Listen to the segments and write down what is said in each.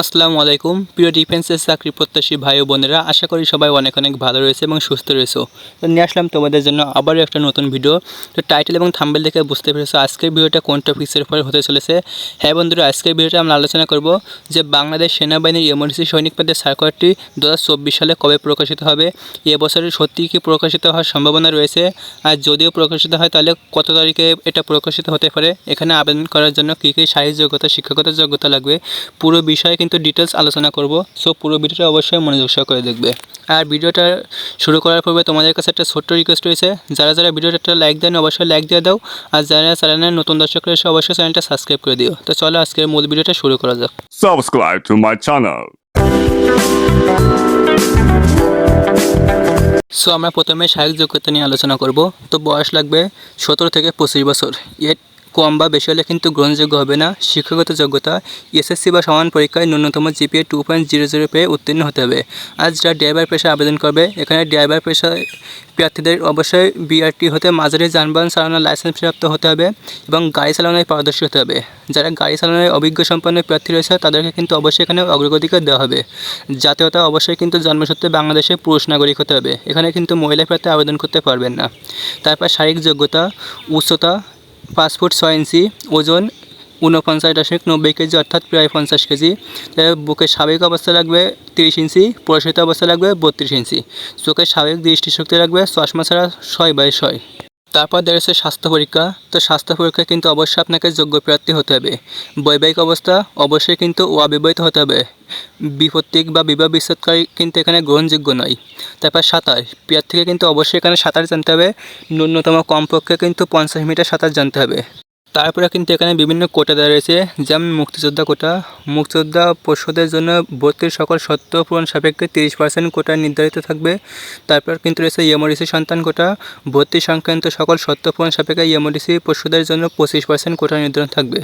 আসসালামু আলাইকুম। প্রিয় ডিফেন্সের চাকরি প্রত্যাশী ভাই ও বোনেরা, আশা করি সবাই অনেক অনেক ভালো রয়েছে এবং সুস্থ রয়েছে। তো নিয়ে আসলাম তোমাদের জন্য আবারও একটা নতুন ভিডিও। তো টাইটেল এবং থাম্বেল দেখে বুঝতে পেরেছ আজকের ভিডিওটা কোন টপিক্সের উপরে হতে চলেছে। হ্যাঁ বন্ধুরা, আজকের ভিডিওটা আমরা আলোচনা করব যে বাংলাদেশ সেনাবাহিনীর এমার্জেন্সি সৈনিক পদের সার্কুলারটি দু সালে কবে প্রকাশিত হবে? এবছরে সত্যিই কি প্রকাশিত হওয়ার সম্ভাবনা রয়েছে? আর যদিও প্রকাশিত হয়, তাহলে কত তারিখে এটা প্রকাশিত হতে পারে? এখানে আবেদন করার জন্য কী কী শারীরিক যোগ্যতা, শিক্ষাগত যোগ্যতা লাগবে? পুরো বিষয়ে কিন্তু ডিটেলস আলোচনা করব। সো পুরো ভিডিওটা অবশ্যই মনোযোগ সহকারে দেখবে। আর ভিডিওটা শুরু করার পূর্বে তোমাদের কাছে একটা ছোট্ট রিকোয়েস্ট রয়েছে। যারা যারা ভিডিওটা একটা লাইক দেন অবশ্যই লাইক দিয়ে দাও। আর যারা চ্যানেলের নতুন দর্শক রয়েছে অবশ্যই চ্যানেলটা সাবস্ক্রাইব করে দিও। তো চলো আজকের মূল ভিডিওটা শুরু করা যাক। Subscribe to my channel. So আমরা প্রথমে শারীরিক যোগ্যতা নিয়ে আলোচনা করব। তো বয়স লাগবে সতেরো থেকে পঁচিশ বছর। এর কম বা বেশি হলে কিন্তু গ্রহণযোগ্য হবে না। শিক্ষাগত যোগ্যতা, এসএসসি বা সমান পরীক্ষায় ন্যূনতম GPA two point zero zero পেয়ে উত্তীর্ণ হতে হবে। আর যারা ড্রাইভার পেশায় আবেদন করবে, এখানে ড্রাইভার পেশায় প্রার্থীদের অবশ্যই বিআরটি হতে মাঝারি যানবাহন চালানোর লাইসেন্স প্রাপ্ত হতে হবে এবং গাড়ি চালানোয় পারদর্শী হতে হবে। যারা গাড়ি চালানোর অভিজ্ঞ সম্পন্ন প্রার্থী রয়েছে, তাদেরকে কিন্তু অবশ্যই এখানে অগ্রগতিকার দেওয়া হবে। জাতীয়তা অবশ্যই কিন্তু জন্মসূত্রে বাংলাদেশের পুরুষ নাগরিক হতে হবে। এখানে কিন্তু মহিলা প্রার্থী আবেদন করতে পারবেন না। তারপর শারীরিক যোগ্যতা, উচ্চতা পাঁচ ফুট ছয় ইঞ্চি, ওজন ঊনপঞ্চাশ দশমিক নব্বই কেজি অর্থাৎ প্রায় পঞ্চাশ কেজি। বুকের স্বাভাবিক অবস্থা লাগবে তিরিশ ইঞ্চি, প্রসারিত অবস্থা লাগবে বত্রিশ ইঞ্চি। চোখের স্বাভাবিক দৃষ্টিশক্তি লাগবে চশমা ছাড়া ছয় বাই ছয়। তারপর রয়েছে স্বাস্থ্য পরীক্ষা। তো স্বাস্থ্য পরীক্ষা কিন্তু অবশ্যই আপনাকে যোগ্য প্রার্থী হতে হবে। বৈবাহিক অবস্থা অবশ্যই কিন্তু অবিবাহিত হতে হবে। বিপত্তিক বা বিবাহ বিচ্ছেদকারী কিন্তু এখানে গ্রহণযোগ্য নয়। তারপর সাঁতার, প্রার্থীকে কিন্তু অবশ্যই এখানে সাঁতার জানতে হবে। ন্যূনতম কমপক্ষে কিন্তু পঞ্চাশ মিটার সাঁতার জানতে হবে। তারপরে কিন্তু এখানে বিভিন্ন কোটা দেওয়া রয়েছে, যেমন মুক্তিযোদ্ধা কোটা। মুক্তিযোদ্ধা পরিষদের জন্য ভর্তির সকল শর্ত পূরণ সাপেক্ষে তিরিশ পার্সেন্ট কোটা নির্ধারিত থাকবে। তারপর কিন্তু রয়েছে ইএমআরডিসি সন্তান কোটা। ভর্তি সংক্রান্ত সকল শর্ত পূরণ সাপেক্ষে ইএমআরডিসি পরিষদের জন্য পঁচিশ পার্সেন্ট কোটা নির্ধারণ থাকবে।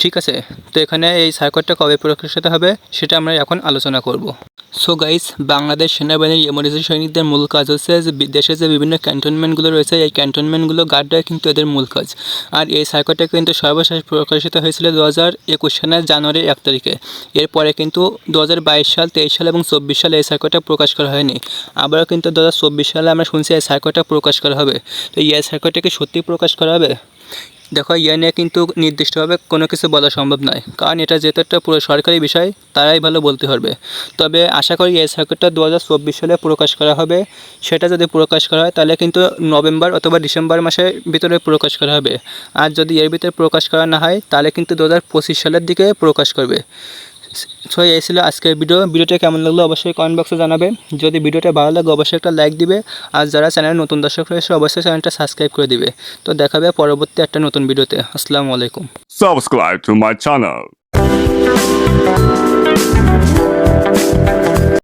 ঠিক আছে, তো এখানে এই সার্কুলারটা কবে প্রকাশিত হবে, সেটা আমরা এখন আলোচনা করব। সো গাইস বাংলাদেশ সেনাবাহিনীর এমার্জেন্সি সৈনিকদের মূল কাজ হচ্ছে যে বি- দেশে যে বিভিন্ন ক্যান্টনমেন্টগুলো রয়েছে, এই ক্যান্টনমেন্টগুলো গার্ড দেওয়া কিন্তু এদের মূল কাজ। আর এই সার্কুলারটা কিন্তু সর্বশেষ প্রকাশিত হয়েছিল দু হাজার একুশ সালের জানুয়ারি এক তারিখে। এরপরে কিন্তু দু হাজার বাইশ সাল, তেইশ সাল এবং চব্বিশ সালে এই সার্কুলারটা প্রকাশ করা হয়নি। আবারও কিন্তু দু হাজার চব্বিশ সালে আমরা শুনছি এই সার্কুলারটা প্রকাশ করা হবে। তো এই সার্কুলারটা কি সত্যি প্রকাশ করা হবে? দেখো ইয়ে নিয়ে কিন্তু নির্দিষ্টভাবে কোনো কিছু বলা সম্ভব নয়। কারণ এটা যেহেতু একটা পুরো সরকারি বিষয়, তারাই ভালো বলতে পারবে। তবে আশা করি এই সার্কিটটা দু হাজার চব্বিশ সালে প্রকাশ করা হবে। সেটা যদি প্রকাশ করা হয়, তাহলে কিন্তু নভেম্বর অথবা ডিসেম্বর মাসের ভিতরে প্রকাশ করা হবে। আর যদি এর ভিতরে প্রকাশ করা না হয়, তাহলে কিন্তু দু হাজার পঁচিশ সালের দিকে প্রকাশ করবে। সো এই ছিল আজকের ভিডিও ভিডিওটা কেমন লাগল অবশ্যই কমেন্ট বক্সে জানাবে যদি ভিডিওটা ভালো লাগে, অবশ্যই একটা লাইক দিবে। আর যারা চ্যানেলে নতুন দর্শক রয়েছে, অবশ্যই চ্যানেলটা সাবস্ক্রাইব করে দিবে। তো দেখাবে পরবর্তী একটা নতুন ভিডিওতে। আসসালামু আলাইকুম। Subscribe to my channel.